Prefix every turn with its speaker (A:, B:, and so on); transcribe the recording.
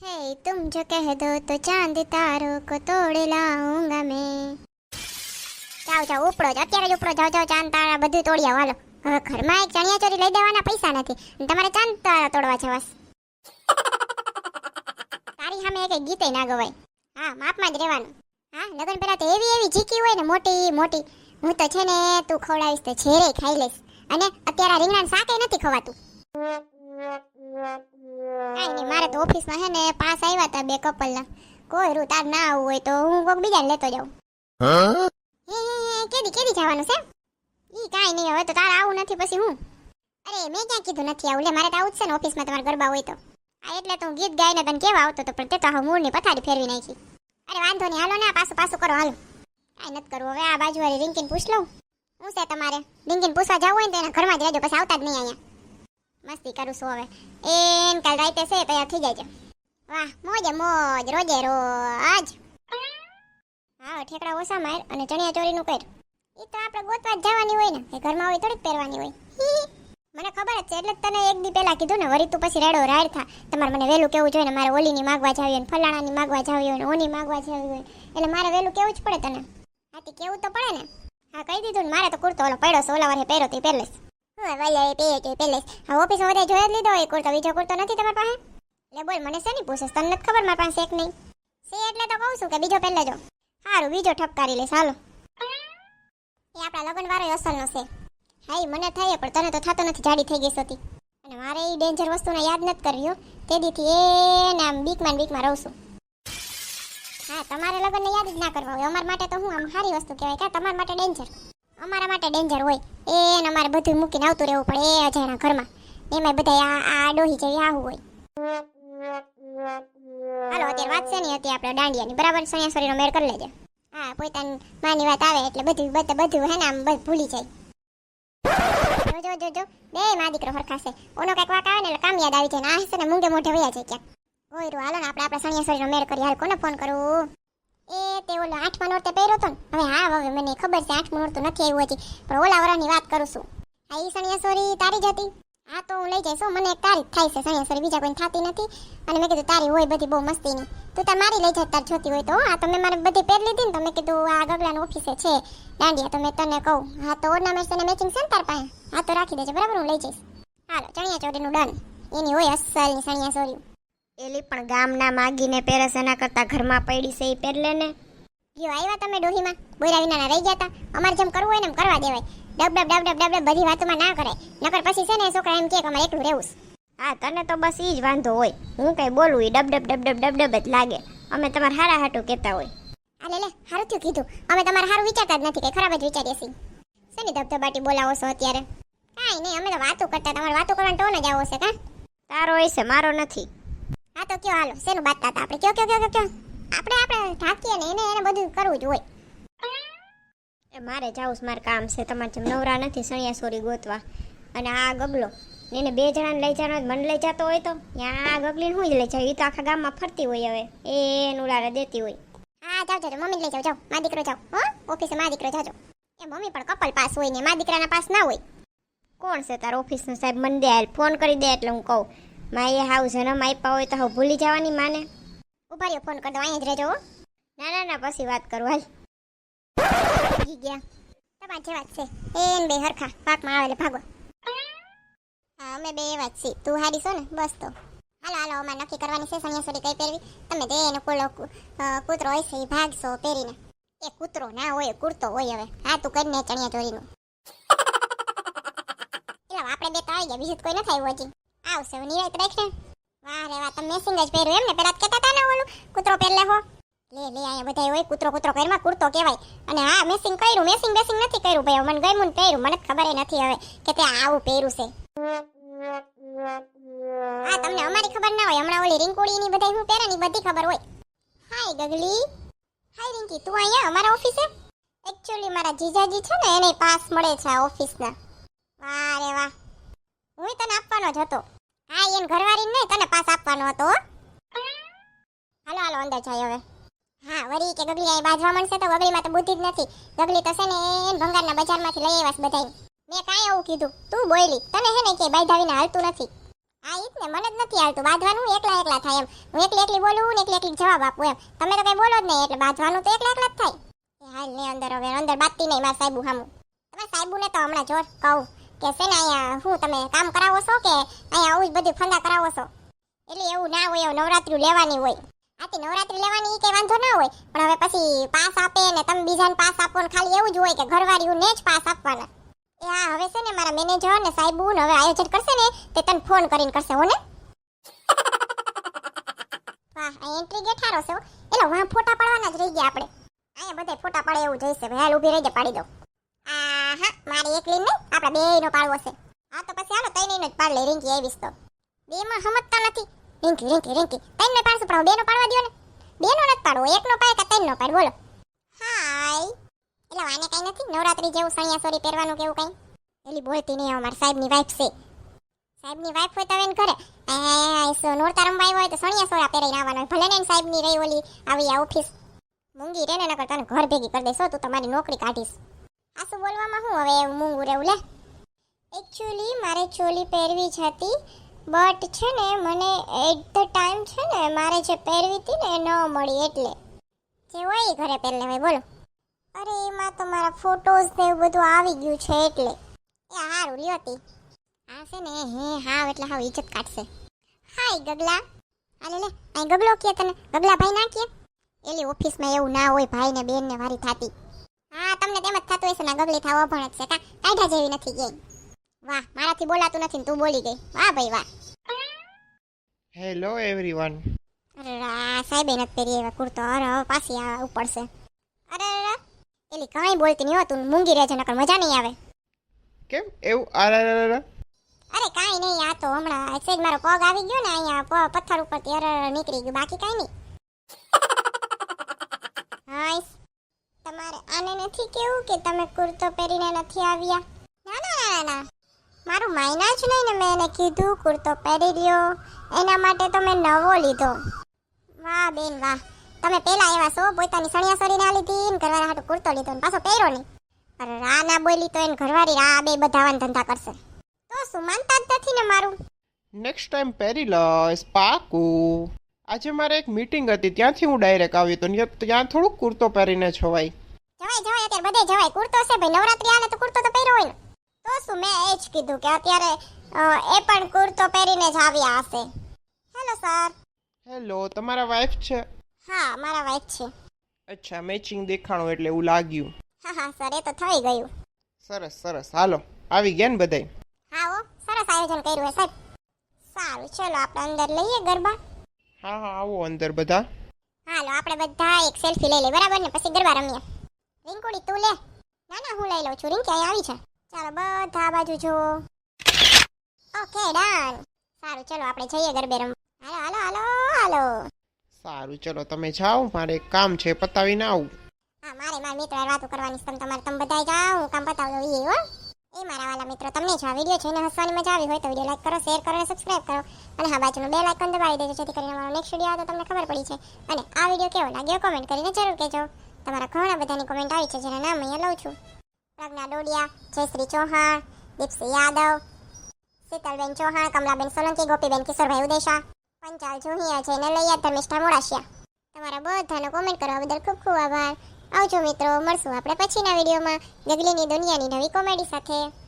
A: हे तुम जो कह दो तो चांद तारों को तोड़ लाऊंगा मैं જાઓ જાઓ ઉપડો જ અત્યારે જ ઉપડો જાઓ જાઓ ચાંદ તારા બધું તોડી આવો હાલો હવે ઘરમાં એક ચણિયા ચોરી લઈ દેવાના પૈસા નથી અને તમારે ચાંદ તારા તોડવા છે બસ તારી સામે એક ગીતે ના ગવાય હા માપમાં જ રહેવાનું હા લગન પહેલા તો એવી એવી ચીકી હોય ને મોટી મોટી હું તો છે ને તું ખવડાવીશ તો ઝેરે ખાઈ લઈશ અને અત્યારે આ રીંગણાનું શાકે નથી ખવાતું કાંઈ નહીં મારે તો ઓફિસમાં હે ને પાસ આવ્યા હતા બે કપલના કોઈ રૂ તાર ના આવવું હોય તો હું કોઈક બીજાને લેતો જાઉં. હે? હે હે કેદી કેદી જવાનું છે? ઈ કાંઈ નહીં હવે તો તાર આવું નથી પછી હું? અરે મેં ક્યાં કીધું નથી આવું? લે મારે તો આવું જ છે ને ઓફિસમાં તમારે ગરબા હોય તો. આ એટલે તો હું ગીત ગાઈને તને કેવા આવતો તો પણ તે તો હવે મૂળની પથારી ફેરવી નાખી. અરે વાંધો નહીં હાલો ને પાછું પાછું કરો હાલો. કાંઈ નથી કરવું હવે આ બાજુવાળી રિંકીને પૂછ લઉં. હું છે તમારે? રિંકીને પૂછવા જવું હોય ને તો એના ઘરમાં જ રહેજો પછી આવતા જ નહીં અહીંયા. મસ્તી કરું છું હવે. એન કાલ રાતે છે, તૈયાર થઈ જાય વાહ, મોજે, મોજ, રોજે રોજ. હા, ઠેકડા ઓછા માર અને ચણિયા ચોરીનું કર. એ તો આપણે ગોતવા જવાની હોય ને. એ ઘરમાં હોય થોડીક પહેરવાની હોય. મને ખબર જ છે, એટલે તને એક દી પહેલા કીધું ને વળી તું પછી રેડો રાડ થા. તમારે મને વહેલું કેવું જોઈએ ને, મારે ઓલીની માગવા જાવી હોય ને, ફલાણાની માગવા જાવી હોય ને, ઓની માગવા જાવી હોય. એટલે મારે વહેલું કેવું જ પડે તને? હા તે કેવું તો પડે ને? હા, કહી દીધું ને, મારે તો કુર્તો ઓલો પડ્યો છે, ઓલા વારે પહેરો તો પહેરલેસ હા હા ઓફિસમાં બધા જ લીધો હોય કુર્તો બીજો કુર્તો નથી તમારી પાસે? એટલે બોલ, મને પૂછેસ તને નથી ખબર મારી નહીં? છે એટલે તો કહું છું કે બીજો પહેલે જો. સારું બીજો ઠપકારી લેસ હાલો. એ આપણા લગ્ન વાળો અસલનો છે. હા એ મને થાય પણ તને તો થતો નથી, જાડી થઈ ગઈ હતી. અને મારે એ ડેન્જર વસ્તુને યાદ નથી કર્યો તે દીથી આમ બીકમાં બીકમાં રહું હા, તમારે લગ્નને યાદ જ ના કરવા હોય. અમારા માટે તો હું આમ સારી વસ્તુ કહેવાય. કે તમારા માટે ડેન્જર? અમારા માટે ડેન્જર હોય. એને અમારે બધું મૂકીને આવતું રહેવું પડે, એ અજાણા ઘરમાં. એમાં બધા આ આ ડોહી જેવી આવું હોય. હાલો, અત્યારે વાત છે ને હતી આપણે? દાંડિયાની. બરાબર? સણિયાસોરીનો મેળ કરી લેજે. હા, પોતાની માની વાત આવે એટલે બધું બધું બધું હે ને આમ બધું ભૂલી જાય. જો જો જો બે માં દીકરો હરખાશે. ઓનો કંઈક વાક આવે ને એટલે કામ યાદ આવી જાય ને આ હશે ને મૂંગે મોઢે વયા જાય ક્યાંક. ઓય હાલો ને આપણે આપણા સણિયાસોરીનો મેળ કરી હાલ કોને ફોન કરું? એ તે ઓલો આઠમા પહેર્યો તો હવે હા, હવે મને ખબર છે આઠમું નોરતું નથી આવ્યું હજી. પણ ઓલા વાત કરું છું. આ ઈ સણિયાસોરી તારી જ હતી. હા, તો લઈ જઈશ મને એક થાય છે સણિયાસોરી બીજા કોઈ થતી નથી. અને મેં કીધું તારી હોય બધી બહુ મસ્તીની. તું તાર લઈ જાય તાર જોતી હોય તો હા. તો મેં મારે બધી પહેરી લીધી ને તો મેં કીધું આ ગગલાની ઓફિસે છે. દાંડિયા, તો મેં તને કહું. હા, તો ઓર્નામેન્ટ્સ અને મેચિંગ છે હા, તો રાખી દેજે. બરાબર, હું લઈ જઈશ. હાલો ચણિયા ચોરીનું ડન. એની હોય અસલની ચણિયા ચોરી
B: એલી પણ ગામના માગીને પેરસ એના કરતા ઘરમાં પડી છે એ પહેરલે ને
A: ગયો આવ્યા તમે ડોહીમાં બોયરા વિનાના રહી ગયા હતા અમારે જેમ કરવું હોય ને એમ કરવા દેવાય ડબ ડબ ડબ ડબ ડબ બધી વાતોમાં ના કરાય નકર પછી છે ને એ છોકરા એમ કે અમારે એકલું રહેવું છે.
B: હા તને તો બસ ઈ જ વાંધો હોય હું કઈ બોલું એ ડબ ડબ ડબ ડબ ડબ ડબ જ લાગે અમે તમારે હારા હાટું કહેતા હોય
A: આ લે હારું થયું કીધું અમે તમારે હારું વિચારતા જ નથી કે ખરાબ જ વિચારીએ છીએ શેની ધબધબાટી બોલાવો છો અત્યારે કાંઈ નહીં અમે તો વાતો કરતા તમારે વાતો કરવાનો ટોન જ આવો છે કાં
B: તારો હશે મારો નથી
A: હા તો કયો હાલો? શેનું બાતતા હતા આપણે કયો કયો કયો કયો? આપણે આપણે થાકીએ ને એને એને બધું કરવું જ હોય.
B: એ મારે જાવું મારે કામ છે. તમારે જેમ નવરા નથી સણિયા સોરી ગોતવા. અને આ ગગલો એને બે જણાને લઈ જવાનો મન લઈ જતો હોય તો? ત્યાં આ ગગલીને હું જ લઈ જાય એ તો આખા ગામમાં ફરતી હોય હવે. એ ઉડારે દેતી હોય.
A: હા જાવ જાવ મમ્મી લઈ જાઓ જાવ. મા દીકરો જાવ. હો? ઓફિસે મા દીકરો જાજો. એ મમ્મી પણ કપલ પાસ હોય ને મા દીકરાના પાસ ના હોય.
B: કોણ છે તારા ઓફિસનો સાહેબ? મને દે ફોન કરી દે એટલે હું કહું. માએ હાવ જન્મ આપ્યા હોય તો હવે ભૂલી જવાની માને.
A: ઊભા રહ્યો ફોન કર દો અહીંયા જ રહેજો
B: ના ના ના, પછી વાત કરું, હાલ.
A: ગયા. તમારે જેવા જ છે. એન બે હરખા, પાકમાં આવેલે ભાગો. હા, અમે બે જ છીએ. તું હારી છો ને? બસ તો. હાલો હાલો, અમારે નક્કી કરવાની છે સુધી કઈ પહેરવી? તમે જે એનો કુલો કૂતરો હોય છે, એ ભાગશો પહેરીને. એ કૂતરો ના હોય કુર્તો હોય હવે. હા, તું કરીને ચણિયા ચોરીનું આપણે બે તો આવી ગયા, બીજું કોઈ નથી આવ્યું હજી. આવશે, હવે નિરાયત રાખ. વાહ રે વાહ, તમે મેસિંગ જ પહેર્યું એમ ને? પેલા કહેતા હતા ને ઓલું, કૂતરો પહેરલે હો. લે લે, અહીંયા બધા હોય, કૂતરો કૂતરો કરમાં કુર્તો કહેવાય. અને હા મેસિંગ કર્યું મેસિંગ બેસિંગ નથી કર્યું ભાઈ, મને ગમ્યું પહેર્યું, મને ખબર નથી હવે કે તે આવું પહેર્યું છે. હા, તમને અમારી ખબર ના હોય, હમણાં ઓલી રિંકુડી ની બધા હું પહેરે ની બધી ખબર હોય. હાય, ગગલી. હાય, રિંકી, તું અહીંયા, અમારા ઓફિસે? એકચ્યુઅલી મારા જીજાજી છે ને, એને પાસ મળે છે ઓફિસના. વાહ રે વાહ. હું તને આપવાનો જ હતો. હા એમ ઘરવાળી નહીં, તને પાસ આપવાનો હતો હાલો હાલો, અંદર જાય હવે. હા, વળી કે ગગલી અહીં બાજવા મળશે તો ગગલીમાં તો બુદ્ધિ જ નથી. ગગલી તો છે ને એને ભંગારના બજારમાંથી લઈ આવ્યા છે બધાય. મેં કાંઈ એવું કીધું, તું બોયલી. તને હે ને કે બાંધાવીને હાલતું નથી. આ ઈ જ ને, મને જ નથી હાલતું. બાંધવાનું એકલા એકલા થાય એમ. હું એકલી એકલી બોલું ને એકલી એકલી જવાબ આપું એમ. તમે તો કઈ બોલો જ નહીં, એટલે બાંધવાનું તો એકલા એકલા જ થાય. હાલ ને અંદર હવે, અંદર બાંધતી નહીં મારા સાહેબુ હામું. તમારા સાહેબુને તો હમણાં જોર કહું. કે છે ને અહીંયા શું તમે કામ કરાવો છો કે અહીંયા આવું જ બધું ફંદા કરાવો છો? એટલે એવું ના હોય એવું નવરાત્રી લેવાની હોય. આથી નવરાત્રી લેવાની કઈ વાંધો ના હોય. પણ હવે પછી પાસ આપે ને તમે બીજાને પાસ આપો ને ખાલી એવું જ હોય કે ઘરવાળીઓને જ પાસ આપવાના. એ હા હવે છે ને મારા મેનેજર ને સાહેબુ ને હવે આયોજન કરશે ને તે તને ફોન કરીને કરશે હો ને? વાહ આ એન્ટ્રી ગેટ હારો છે એટલે વાહ ફોટા પાડવાના જ રહી ગયા આપણે. અહીંયા બધા ફોટા પાડે એવું જઈશે હાલ ઊભી રહી જા પાડી દઉં. આ હા મારી એકલી ને? આપણા બે નો પાડવો છે. હા તો પછી હાલો તઈ જ પાડ લે રિંકી આવીશ તો. બે માં સમજતા નથી. રિંકી રિંકી રિંકી તઈ ને પાડશું પણ બે નો પાડવા દ્યો ને. બે નો નથી પાડવો એક નો પાડ કે તઈ નો પાડ બોલો. હાય. એટલે આને કઈ નથી નવરાત્રી જેવું સણિયા સોરી પહેરવાનું કેવું કઈ? એલી બોલતી નહીં અમારા સાહેબની વાઈફ છે. સાહેબની વાઈફ હોય તો એને ઘરે. આ નોરતા રમવા આવ્યો હોય તો સણિયા સોરા પહેરીને આવવાનો હોય. ભલે ને સાહેબની રહી ઓલી આવી આ ઓફિસ મૂંગી રે ને નકર તને ઘર ભેગી કરી દઈશ તું તમારી નોકરી કાઢીશ. આ શું બોલવામાં હું હવે એવું મૂંગું રહેવું લે? એકચ્યુઅલી મારે ચોલી પહેરવી જ હતી બટ છે ને, મને એટ ધ ટાઈમ છે ને, મારે જે પહેરવી હતી ને ન મળી એટલે. જે હોય ઘરે પહેરી લેવાય, બોલો. અરે, એમાં તો મારા ફોટોઝ ને એવું બધું આવી ગયું છે એટલે. એ સારું લ્યો હતી હા છે ને, હે, હાવ, એટલે હાવ ઇજ્જત કાઢશે. હાય, ગગલા. હાલે, લે, અહીં ગગલો કે તને. ગગલા ભાઈ ના કે એલી ઓફિસમાં એવું ના હોય ભાઈ ને બેન ને વારી થાતી. હા તમને તેમ જ થતું હશે. ને ગગલી થાવ અભણ જ છે. કા કાઢા જેવી નથી ગઈ વાહ મારાથી બોલાતું નથી ને તું બોલી ગઈ. વાહ ભાઈ વાહ.
C: હેલો એવરીવન
A: અરે રા સાહેબ એને પહેરી એવા કુર્તો. અરે હવે પાછી આ ઉપડશે અરે અરે અરે. એલી કઈ બોલતી નહીં હો તું. મૂંગી રહેજે નકર મજા નહીં આવે.
C: કેમ? એવું? અરે
A: અરે કાંઈ નહીં આ તો હમણાં સેજ મારો પગ આવી ગયો ને અહીંયા પગ પથ્થર ઉપરથી અરે અરે નીકળી ગયું. બાકી કાંઈ નહીં. હાય તમારે આને નથી કેવું કે તમે કુર્તો પહેરીને નથી આવ્યા? ના ના ના ના મારું માયના જ નહીં ને મેં એને કીધું કુર્તો પહેરી લ્યો એના માટે તો મેં નવો લીધો. વાહ, બેન, વાહ. તમે પેલા એવા સો પોતાની સણિયા સરી ના લીધી ને ઘરવાળા હાટું કુર્તો લીધો ને પાછો પહેરો નહીં. અરે રા ના બોલી તો એને ઘરવાળી આ બે બધાવાન ધંધા કરશે. તો શું જ નથી ને મારું?
C: નેક્સ્ટ ટાઈમ પહેરી લઈશ પાકું. આજે મારે એક મીટિંગ હતી ત્યાંથી હું ડાયરેક્ટ આવ્યો તો ત્યાં- ત્યાં થોડુંક કુર્તો પહેરીને છવાય
A: જવાય જવાય અત્યારે બધે જવાય. કુર્તો છે ભાઈ નવરાત્રી આલે તો કુર્તો તો પહેર્યો હોય તો શું મેં એ જ કીધું કે અત્યારે એ પણ કુર્તો પહેરીને જ આવ્યા હશે. Hello sir.
C: હેલો તમારા વાઈફ છે?
A: હા મારા વાઈફ છે.
C: અચ્છા મેચિંગ દેખાણો એટલે એવું લાગ્યું.
A: હા હા સર એ તો થઈ ગયું.
C: સરસ સરસ. હાલો આવી ગયા ને બધાય?
A: હા ઓ સરસ આયોજન કર્યું હે સાહેબ. સારું ચલો આપણે અંદર લઈએ ગરબા.
C: હા હા આવો અંદર બધા.
A: હાલો આપણે બધા એક સેલ્ફી લઈ લે બરાબર ને? પછી ગરબા રમીએ. રિંકુડી તું લે. ના ના હું લઈ લઉં છું. રિંકી આવી છે. ચાલો બધા આ બાજુ જો ઓકે ડન. સારું ચલો આપણે જઈએ ગરબે રમવા. હાલો હાલો હાલો હાલો.
C: સારું ચલો તમે જાઓ. મારે એક કામ છે પતાવીને આવું.
A: હા મારે મારા મિત્ર વાતો કરવાની છે. તમે તમારે તમે બધા જાઓ. હું કામ પતાવી દઉં એ હો. મારા વાલા મિત્રો, તમને જો આ વીડિયો જોઈને હસવાની મજા આવી હોય તો વીડિયો લાઈક કરો શેર કરો અને સબસ્ક્રાઇબ કરો. અને હા, બાજુનું બે આઇકન દબાવી દેજો, જેથી કરીને મારો નેક્સ્ટ વીડિયો આવે તો તમને ખબર પડી છે અને આ વીડિયો કેવો લાગ્યો કોમેન્ટ કરીને જરૂર કહેજો. તમારા ઘણા બધાની કોમેન્ટ આવી છે, જેના નામ અહીંયા લઉં છું. પ્રજ્ઞા ડોડિયા, જયશ્રી ચૌહાણ, દીપસી યાદવ, શીતલબેન ચૌહાણ, કમલાબેન સોલંકી, ગોપીબેન કિશોરભાઈ ઉદેશા, પંચાલ જોહિયા જય લૈયા ધર્મિષ્ઠા મોડાશિયા તમારા બધાનો કોમેન્ટ કરવા બદલ ખૂબ ખૂબ આભાર. આવજો મિત્રો મળશું આપણે પછીના વિડીયોમાં. ગગલીની દુનિયાની નવી કોમેડી સાથે.